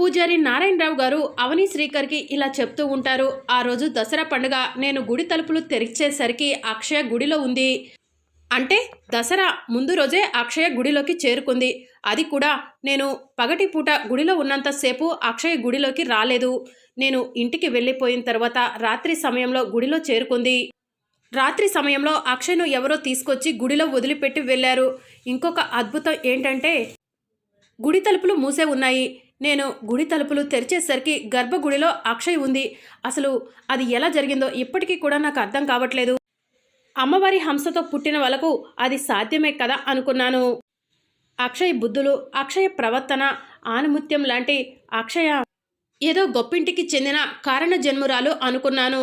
పూజారి నారాయణరావు గారు అవని శ్రీకర్కి ఇలా చెప్తూ ఉంటారు. ఆ రోజు దసరా పండుగ నేను గుడి తలుపులు తెరిచేసరికి అక్షయ గుడిలో ఉంది. అంటే దసరా ముందు రోజే అక్షయ గుడిలోకి చేరుకుంది. అది కూడా నేను పగటి పూట గుడిలో ఉన్నంతసేపు అక్షయ గుడిలోకి రాలేదు. నేను ఇంటికి వెళ్ళిపోయిన తర్వాత రాత్రి సమయంలో గుడిలో చేరుకుంది. రాత్రి సమయంలో అక్షయ్ను ఎవరో తీసుకొచ్చి గుడిలో వదిలిపెట్టి వెళ్ళారు. ఇంకొక అద్భుతం ఏంటంటే గుడి తలుపులు మూసే ఉన్నాయి. నేను గుడి తలుపులు తెరిచేసరికి గర్భగుడిలో అక్షయ్ ఉంది. అసలు అది ఎలా జరిగిందో ఇప్పటికీ కూడా నాకు అర్థం కావట్లేదు. అమ్మవారి హంసతో పుట్టిన వాళ్ళకు అది సాధ్యమే కదా అనుకున్నాను. అక్షయ్ బుద్ధులు అక్షయ ప్రవర్తన ఆనుముత్యం లాంటి అక్షయ ఏదో గొప్పింటికి చెందిన కారణ జన్మురాలు అనుకున్నాను.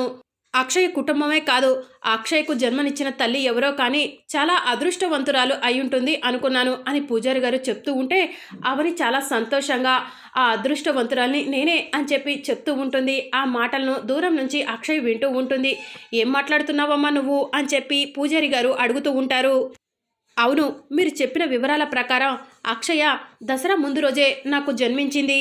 అక్షయ్ కుటుంబమే కాదు అక్షయ్కు జన్మనిచ్చిన తల్లి ఎవరో కానీ చాలా అదృష్టవంతురాలు అయి ఉంటుంది అనుకున్నాను అని పూజారి గారు చెప్తూ ఉంటే అవని చాలా సంతోషంగా ఆ అదృష్టవంతురాల్ని నేనే అని చెప్పి చెప్తూ ఉంటుంది. ఆ మాటలను దూరం నుంచి అక్షయ్ వింటూ ఉంటుంది. ఏం మాట్లాడుతున్నావమ్మా నువ్వు? అని చెప్పి పూజారి గారు అడుగుతూ ఉంటారు. అవును మీరు చెప్పిన వివరాల ప్రకారం అక్షయ దసరా ముందు రోజే నాకు జన్మించింది.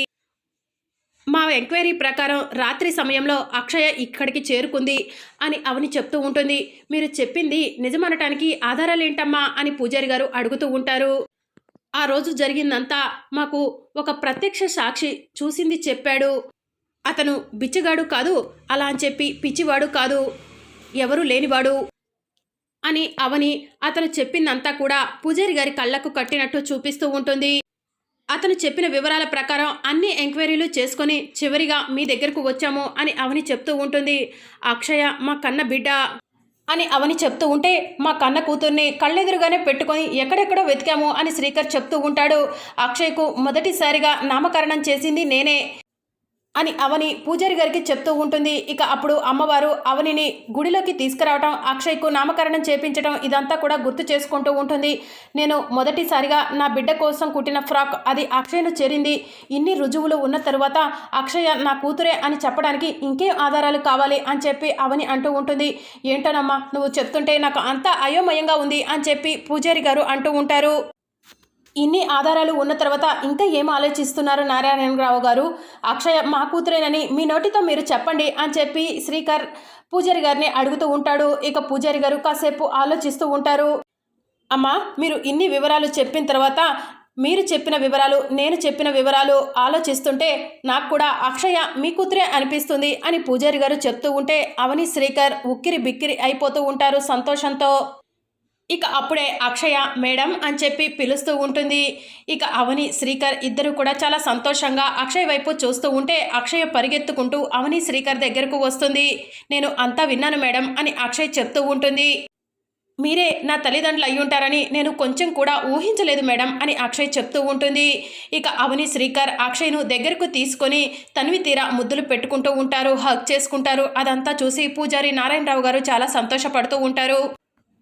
మా ఎంక్వైరీ ప్రకారం రాత్రి సమయంలో అక్షయ ఇక్కడికి చేరుకుంది అని అవని చెప్తూ ఉంటుంది. మీరు చెప్పింది నిజమనటానికి ఆధారాలేంటమ్మా అని పూజారి గారు అడుగుతూ ఉంటారు. ఆ రోజు జరిగిందంతా మాకు ఒక ప్రత్యక్ష సాక్షి చూసింది చెప్పాడు. అతను బిచ్చగాడు కాదు అలా అని చెప్పి పిచ్చివాడు కాదు ఎవరు లేనివాడు అని అవని అతను చెప్పిందంతా కూడా పూజారి గారి కళ్ళకు కట్టినట్టు చూపిస్తూ ఉంటుంది. అతను చెప్పిన వివరాల ప్రకారం అన్ని ఎంక్వైరీలు చేసుకొని చివరిగా మీ దగ్గరకు వచ్చాము అని అవని చెప్తూ ఉంటుంది. అక్షయ మా కన్న బిడ్డ అని అవని చెప్తూ ఉంటే మా కన్న కూతుర్ని కళ్ళెదురుగానే పెట్టుకొని ఎక్కడెక్కడో వెతికాము అని శ్రీకర్ చెప్తూ ఉంటాడు. అక్షయ్కు మొదటిసారిగా నామకరణం చేసింది నేనే. అని అవని పూజారి గారికి చెప్తూ ఉంటుంది. ఇక అప్పుడు అమ్మవారు అవనిని గుడిలోకి తీసుకురావటం అక్షయ్కు నామకరణం చేపించడం ఇదంతా కూడా గుర్తు చేసుకుంటూ ఉంటుంది. నేను మొదటిసారిగా నా బిడ్డ కోసం కుట్టిన ఫ్రాక్ అది అక్షయ్ను చేరింది. ఇన్ని రుజువులు ఉన్న తరువాత అక్షయ నా కూతురే అని చెప్పడానికి ఇంకేం ఆధారాలు కావాలి అని చెప్పి అవని అంటూ ఉంటుంది. ఏంటోనమ్మా నువ్వు చెప్తుంటే నాకు అంతా అయోమయంగా ఉంది అని చెప్పి పూజారి గారు అంటూ ఉంటారు. ఇన్ని ఆధారాలు ఉన్న తర్వాత ఇంకా ఏం ఆలోచిస్తున్నారు నారాయణరావు గారు? అక్షయ మా కూతురేనని మీ నోటితో మీరు చెప్పండి అని చెప్పి శ్రీకర్ పూజారి గారిని అడుగుతూ ఉంటాడు. ఇక పూజారి గారు కాసేపు ఆలోచిస్తూ ఉంటారు. అమ్మా మీరు ఇన్ని వివరాలు చెప్పిన తర్వాత మీరు చెప్పిన వివరాలు నేను చెప్పిన వివరాలు ఆలోచిస్తుంటే నాకు కూడా అక్షయ మీ కూతురే అనిపిస్తుంది అని పూజారి గారు చెప్తూ ఉంటే అవని శ్రీకర్ ఉక్కిరి బిక్కిరి అయిపోతూ ఉంటారు సంతోషంతో. ఇక అప్పుడే అక్షయ మేడం అని చెప్పి పిలుస్తూ ఉంటుంది. ఇక అవని శ్రీకర్ ఇద్దరు కూడా చాలా సంతోషంగా అక్షయ్ వైపు చూస్తూ ఉంటే అక్షయ పరిగెత్తుకుంటూ అవని శ్రీకర్ దగ్గరకు వస్తుంది. నేను అంతా విన్నాను మేడం అని అక్షయ్ చెప్తూ ఉంటుంది. మీరే నా తల్లిదండ్రులు అయ్యుంటారని నేను కొంచెం కూడా ఊహించలేదు మేడం అని అక్షయ్ చెప్తూ ఉంటుంది. ఇక అవని శ్రీకర్ అక్షయ్ను దగ్గరకు తీసుకొని తనివి తీరా ముద్దులు పెట్టుకుంటూ ఉంటారు హగ్ చేసుకుంటారు. అదంతా చూసి పూజారి నారాయణరావు గారు చాలా సంతోషపడుతూ ఉంటారు.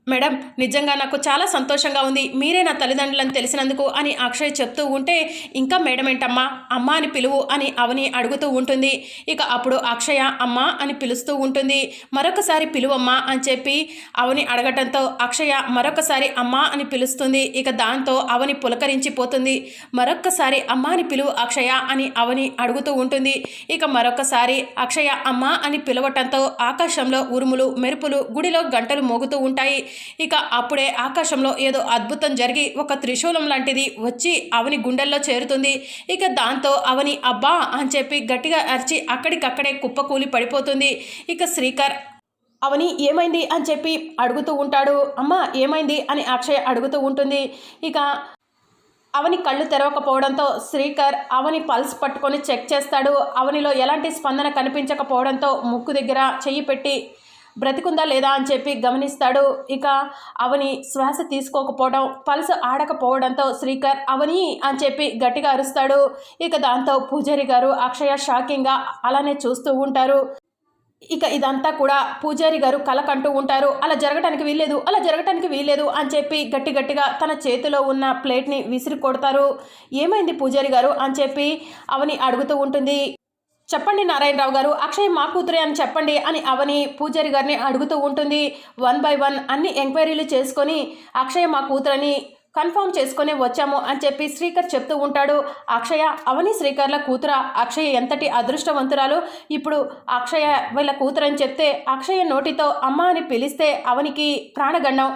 మేడం నిజంగా నాకు చాలా సంతోషంగా ఉంది. మీరే నా తల్లిదండ్రులను తెలిసినందుకు అని అక్షయ్ చెప్తూ ఉంటే ఇంకా మేడం ఏంటమ్మా? అమ్మ అని పిలువు అని అవని అడుగుతూ ఉంటుంది. ఇక అప్పుడు అక్షయ అమ్మ అని పిలుస్తూ ఉంటుంది. మరొకసారి పిలువమ్మా అని చెప్పి అవని అడగటంతో అక్షయ మరొకసారి అమ్మ అని పిలుస్తుంది. ఇక దాంతో అవని పులకరించిపోతుంది. మరొక్కసారి అమ్మ అని పిలువు అక్షయ అని అవని అడుగుతూ ఉంటుంది. ఇక మరొకసారి అక్షయ అమ్మ అని పిలవటంతో ఆకాశంలో ఉరుములు మెరుపులు గుడిలో గంటలు మోగుతూ ఉంటాయి. ఇక అప్పుడే ఆకాశంలో ఏదో అద్భుతం జరిగి ఒక త్రిశూలం లాంటిది వచ్చి అవని గుండెల్లో చేరుతుంది. ఇక దాంతో అవని అబ్బా! అని చెప్పి గట్టిగా అరిచి అక్కడికక్కడే కుప్పకూలి పడిపోతుంది. ఇక శ్రీకర్ అవని ఏమైంది? అని చెప్పి అడుగుతూ ఉంటాడు. అమ్మ ఏమైంది? అని అక్షయ్ అడుగుతూ ఉంటుంది. ఇక అవని కళ్ళు తెరవకపోవడంతో శ్రీకర్ అవని పల్స్ పట్టుకొని చెక్ చేస్తాడు. అవనిలో ఎలాంటి స్పందన కనిపించకపోవడంతో ముక్కు దగ్గర చెయ్యి పెట్టి బ్రతికుందా లేదా అని చెప్పి గమనిస్తాడు. ఇక అవని శ్వాస తీసుకోకపోవడం పల్స్ ఆడకపోవడంతో శ్రీకర్ అవని అని చెప్పి గట్టిగా అరుస్తాడు. ఇక దాంతో పూజారి గారు అక్షయ షాకింగ్గా అలానే చూస్తూ ఉంటారు. ఇక ఇదంతా కూడా పూజారి గారు కలకంటూ ఉంటారు. అలా జరగటానికి వీల్లేదు అలా జరగటానికి వీల్లేదు అని చెప్పి గట్టి గట్టిగా తన చేతిలో ఉన్న ప్లేట్ని విసిరి కొడతారు ఏమైంది పూజారి గారు అని చెప్పి అవని అడుగుతూ ఉంటుంది. చెప్పండి నారాయణరావు గారు అక్షయ్ మా కూతురే అని చెప్పండి అని అవని పూజారి గారిని అడుగుతూ ఉంటుంది. వన్ బై వన్ అన్ని ఎంక్వైరీలు చేసుకొని అక్షయ్ మా కూతురని కన్ఫర్మ్ చేసుకొని వచ్చాము అని చెప్పి శ్రీకర్ చెప్తూ ఉంటాడు. అక్షయ అవని శ్రీకర్ల కూతుర? అక్షయ ఎంతటి అదృష్టవంతురాలు? ఇప్పుడు అక్షయ వీళ్ళ కూతురని చెప్తే అక్షయ నోటితో అమ్మ అని పిలిస్తే అవనికి ప్రాణగండం.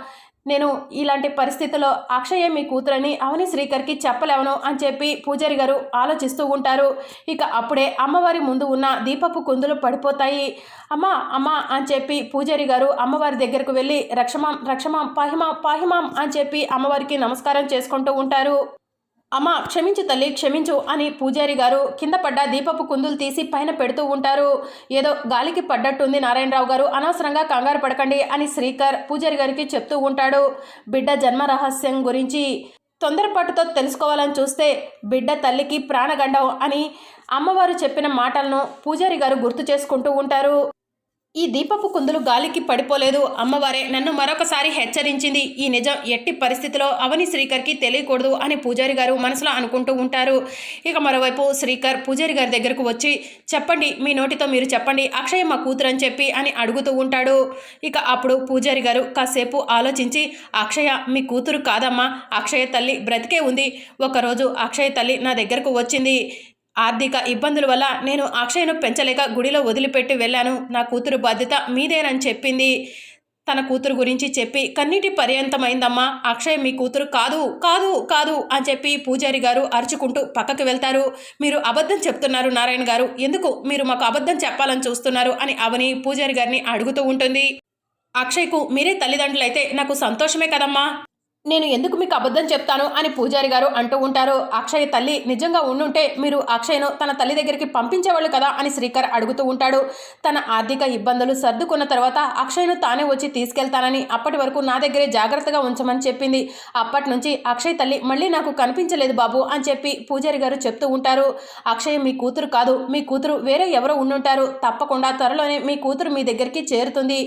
నేను ఇలాంటి పరిస్థితుల్లో అక్షయ మీ కూతురని అవని శ్రీకర్కి చెప్పలేవను అని చెప్పి పూజారి గారు ఆలోచిస్తూ ఉంటారు. ఇక అప్పుడే అమ్మవారి ముందు ఉన్న దీపపు కుందులు పడిపోతాయి. అమ్మ అమ్మ అని చెప్పి పూజారి గారు అమ్మవారి దగ్గరకు వెళ్ళి రక్షమాం రక్షమాం పాహిమాం పాహిమాం అని చెప్పి అమ్మవారికి నమస్కారం చేసుకుంటూ ఉంటారు. అమ్మ క్షమించు తల్లి క్షమించు అని పూజారి గారు కింద పడ్డ దీపపు కుందులు తీసి పైన పెడుతూ ఉంటారు. ఏదో గాలికి పడ్డట్టుంది నారాయణరావు గారు అనవసరంగా కంగారు పడకండి అని శ్రీకర్ పూజారి గారికి చెప్తూ ఉంటాడు. బిడ్డ జన్మ రహస్యం గురించి తొందరపాటుతో తెలుసుకోవాలని చూస్తే బిడ్డ తల్లికి ప్రాణగండం అని అమ్మవారు చెప్పిన మాటలను పూజారి గారు గుర్తు చేసుకుంటూ ఉంటారు. ఈ దీపపు కుందులు గాలికి పడిపోలేదు. అమ్మవారే నన్ను మరొకసారి హెచ్చరించింది. ఈ నిజం ఎట్టి పరిస్థితిలో అవని శ్రీకర్కి తెలియకూడదు అని పూజారి గారు మనసులో అనుకుంటూ ఉంటారు. ఇక మరోవైపు శ్రీకర్ పూజారి గారి దగ్గరకు వచ్చి చెప్పండి మీ నోటితో మీరు చెప్పండి అక్షయ్ మా కూతురు అని చెప్పి అని అడుగుతూ ఉంటాడు. ఇక అప్పుడు పూజారి గారు కాసేపు ఆలోచించి అక్షయ మీ కూతురు కాదమ్మా. అక్షయ తల్లి బ్రతికే ఉంది. ఒకరోజు అక్షయ తల్లి నా దగ్గరకు వచ్చింది. ఆర్థిక ఇబ్బందుల వల్ల నేను అక్షయను పెంచలేక గుడిలో వదిలిపెట్టి వెళ్ళాను. నా కూతురు బాధ్యత మీదేనని చెప్పింది. తన కూతురు గురించి చెప్పి కన్నీటి పర్యంతమైందమ్మా. అక్షయ్ మీ కూతురు కాదు కాదు కాదు అని చెప్పి పూజారి గారు అరుచుకుంటూ పక్కకు వెళ్తారు. మీరు అబద్ధం చెప్తున్నారు నారాయణ గారు. ఎందుకు మీరు మాకు అబద్ధం చెప్పాలని చూస్తున్నారు? అని అవని పూజారి గారిని అడుగుతూ ఉంటుంది. అక్షయ్కు మీరే తల్లిదండ్రులైతే నాకు సంతోషమే కదమ్మా. నేను ఎందుకు మీకు అబద్ధం చెప్తాను అని పూజారి గారు అంటూ ఉంటారు. అక్షయ్ తల్లి నిజంగా ఉండుంటే మీరు అక్షయ్ను తన తల్లి దగ్గరికి పంపించేవాళ్ళు కదా అని శ్రీకర్ అడుగుతూ ఉంటాడు. తన ఆర్థిక ఇబ్బందులు సర్దుకున్న తర్వాత అక్షయ్ను తానే వచ్చి తీసుకెళ్తానని అప్పటి వరకు నా దగ్గరే జాగ్రత్తగా ఉంచమని చెప్పింది. అప్పటి నుంచి అక్షయ్ తల్లి మళ్ళీ నాకు కనిపించలేదు బాబు అని చెప్పి పూజారి గారు చెప్తూ ఉంటారు. అక్షయ్ మీ కూతురు కాదు మీ కూతురు వేరే ఎవరో ఉండుంటారు. తప్పకుండా త్వరలోనే మీ కూతురు మీ దగ్గరికి చేరుతుంది.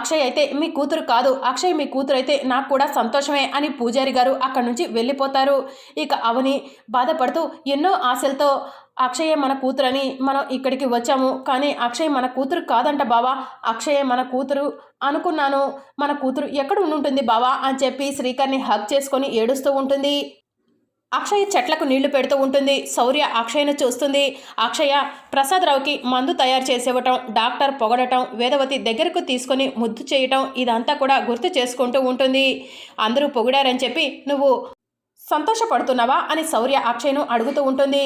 అక్షయ్ అయితే మీ కూతురు కాదు అక్షయ్ మీ కూతురు అయితే నాకు కూడా సంతోషమే అని పూజారి గారు అక్కడి నుంచి వెళ్ళిపోతారు. ఇక అవని బాధపడుతూ ఎన్నో ఆశలతో అక్షయే మన కూతురని మనం ఇక్కడికి వచ్చాము. కానీ అక్షయ్ మన కూతురు కాదంట బావా. అక్షయే మన కూతురు అనుకున్నాను. మన కూతురు ఎక్కడ ఉండుంటుంది బావా అని చెప్పి శ్రీకర్ని హక్ చేసుకొని ఏడుస్తూ ఉంటుంది. అక్షయ చెట్లకు నీళ్ళు పెడుతూ ఉంటుంది. శౌర్య అక్షయ్ను చూస్తుంది. అక్షయ ప్రసాదరావుకి మందు తయారు చేసేవటం డాక్టర్ పొగడటం వేదవతి దగ్గరకు తీసుకొని ముద్దు చేయటం ఇదంతా కూడా గుర్తు చేసుకుంటూ ఉంటుంది. అందరూ పొగిడారని చెప్పి నువ్వు సంతోషపడుతున్నావా అని శౌర్య అక్షయ్ను అడుగుతూ ఉంటుంది.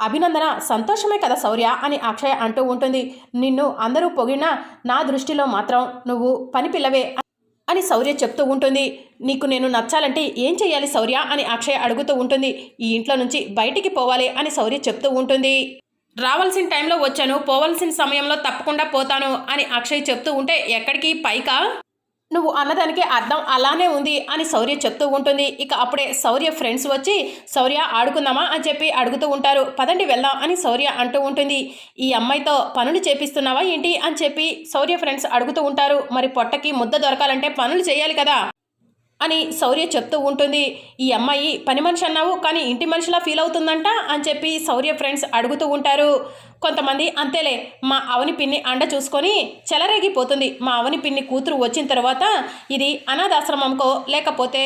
అభినందన సంతోషమే కదా శౌర్య అని అక్షయ అంటూ ఉంటుంది. నిన్ను అందరూ పొగిడినా నా దృష్టిలో మాత్రం నువ్వు పని పిల్లవే అని శౌర్య చెప్తూ ఉంటుంది. నీకు నేను నచ్చాలంటే ఏం చేయాలి శౌర్య? అని అక్షయ అడుగుతూ ఉంటుంది. ఈ ఇంట్లో నుంచి బయటికి పోవాలి అని శౌర్య చెప్తూ ఉంటుంది. రావాల్సిన టైంలో వచ్చాను. పోవాల్సిన సమయంలో తప్పకుండా పోతాను అని అక్షయ్ చెప్తూ ఉంటే ఎక్కడికి? పైకా? నువ్వు అన్నదానికి అర్థం అలానే ఉంది అని శౌర్య చెప్తూ ఉంటుంది. ఇక అప్పుడే శౌర్య ఫ్రెండ్స్ వచ్చి శౌర్య ఆడుకుందామా? అని చెప్పి అడుగుతూ ఉంటారు. పదండి వెళ్దాం అని శౌర్య అంటూ ఉంటుంది. ఈ అమ్మాయితో పనులు చేపిస్తున్నావా ఏంటి? అని చెప్పి శౌర్య ఫ్రెండ్స్ అడుగుతూ ఉంటారు. మరి పొట్టకి ముద్ద దొరకాలంటే పనులు చేయాలి కదా? అని శౌర్య చెప్తూ ఉంటుంది. ఈ అమ్మాయి పని మనిషి అన్నావు కానీ ఇంటి మనిషిలా ఫీల్ అవుతుందంట? అని చెప్పి శౌర్య ఫ్రెండ్స్ అడుగుతూ ఉంటారు. కొంతమంది అంతేలే మా అవని పిన్ని అండ చూసుకొని చెలరేగిపోతుంది. మా అవని పిన్ని కూతురు వచ్చిన తర్వాత ఇది అనాథాశ్రమంకో లేకపోతే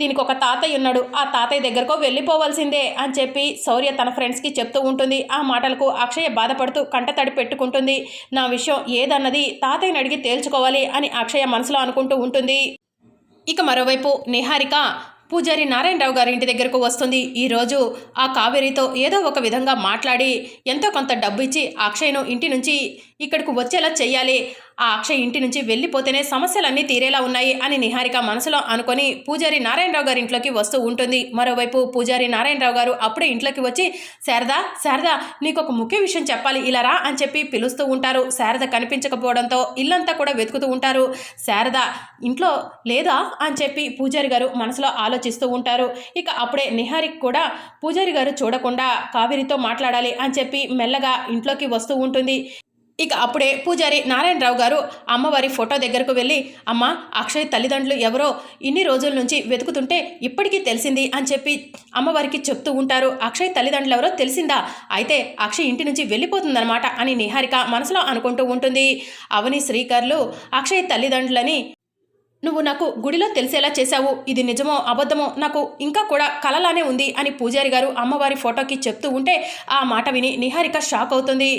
దీనికి ఒక తాతయ్య ఉన్నాడు ఆ తాతయ్య దగ్గరకో వెళ్ళిపోవాల్సిందే అని చెప్పి శౌర్య తన ఫ్రెండ్స్కి చెప్తూ ఉంటుంది. ఆ మాటలకు అక్షయ బాధపడుతూ కంటతడి పెట్టుకుంటుంది. నా విషయం ఏదన్నది తాతయ్యని అడిగి తేల్చుకోవాలి అని అక్షయ మనసులో అనుకుంటూ ఉంటుంది. ఇక మరోవైపు నిహారిక పూజారి నారాయణరావు గారి ఇంటి దగ్గరకు వస్తుంది. ఈరోజు ఆ కావేరితో ఏదో ఒక విధంగా మాట్లాడి ఎంతో కొంత డబ్బు ఇచ్చి అక్షయ్ను ఇంటి నుంచి ఇక్కడికి వచ్చేలా చెయ్యాలి. ఆ అక్షయ్ ఇంటి నుంచి వెళ్ళిపోతేనే సమస్యలన్నీ తీరేలా ఉన్నాయి అని నిహారిక మనసులో అనుకొని పూజారి నారాయణరావు గారి ఇంట్లోకి వస్తూ ఉంటుంది. మరోవైపు పూజారి నారాయణరావు గారు అప్పుడే ఇంట్లోకి వచ్చి శారదా శారదా నీకు ఒక ముఖ్య విషయం చెప్పాలి. ఇలా రా అని చెప్పి పిలుస్తూ ఉంటారు. శారద కనిపించకపోవడంతో ఇల్లంతా కూడా వెతుకుతూ ఉంటారు. శారద ఇంట్లో లేదా? అని చెప్పి పూజారి గారు మనసులో ఆలోచిస్తూ ఉంటారు. ఇక అప్పుడే నిహారిక్ కూడా పూజారి గారు చూడకుండా కావేరితో మాట్లాడాలి అని చెప్పి మెల్లగా ఇంట్లోకి వస్తూ ఉంటుంది. ఇక అప్పుడే పూజారి నారాయణరావు గారు అమ్మవారి ఫోటో దగ్గరకు వెళ్ళి అమ్మ అక్షయ్ తల్లిదండ్రులు ఎవరో ఇన్ని రోజుల నుంచి వెతుకుతుంటే ఇప్పటికీ తెలిసింది అని చెప్పి అమ్మవారికి చెప్తూ ఉంటారు. అక్షయ్ తల్లిదండ్రులు ఎవరో తెలిసిందా? అయితే అక్షయ్ ఇంటి నుంచి వెళ్ళిపోతుందన్నమాట అని నిహారిక మనసులో అనుకుంటూ ఉంటుంది. అవని శ్రీకర్లు అక్షయ్ తల్లిదండ్రులని నువ్వు నాకు గుడిలో తెలిసేలా చేశావు. ఇది నిజమో అబద్ధమో నాకు ఇంకా కూడా కలలానే ఉంది అని పూజారి గారు అమ్మవారి ఫోటోకి చెప్తూ ఉంటే ఆ మాట విని నిహారిక షాక్ అవుతుంది.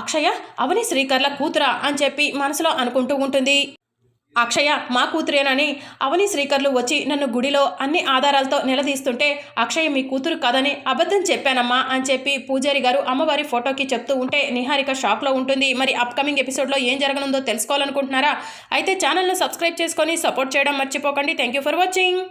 అక్షయ అవని శ్రీకర్ల కూతురా అని చెప్పి మనసులో అనుకుంటూ ఉంటుంది. అక్షయ మా కూతురేనని అవని శ్రీకర్లు వచ్చి నన్ను గుడిలో అన్ని ఆధారాలతో నిలదీస్తుంటే అక్షయ మీ కూతురు కాదని అబద్ధం చెప్పానమ్మా అని చెప్పి పూజారి గారు అమ్మవారి ఫోటోకి చెప్తూ ఉంటే నిహారిక షాక్లో ఉంటుంది. మరి అప్కమింగ్ ఎపిసోడ్లో ఏం జరగనుందో తెలుసుకోవాలనుకుంటున్నారా? అయితే ఛానల్ను సబ్స్క్రైబ్ చేసుకొని సపోర్ట్ చేయడం మర్చిపోకండి. Thank you for watching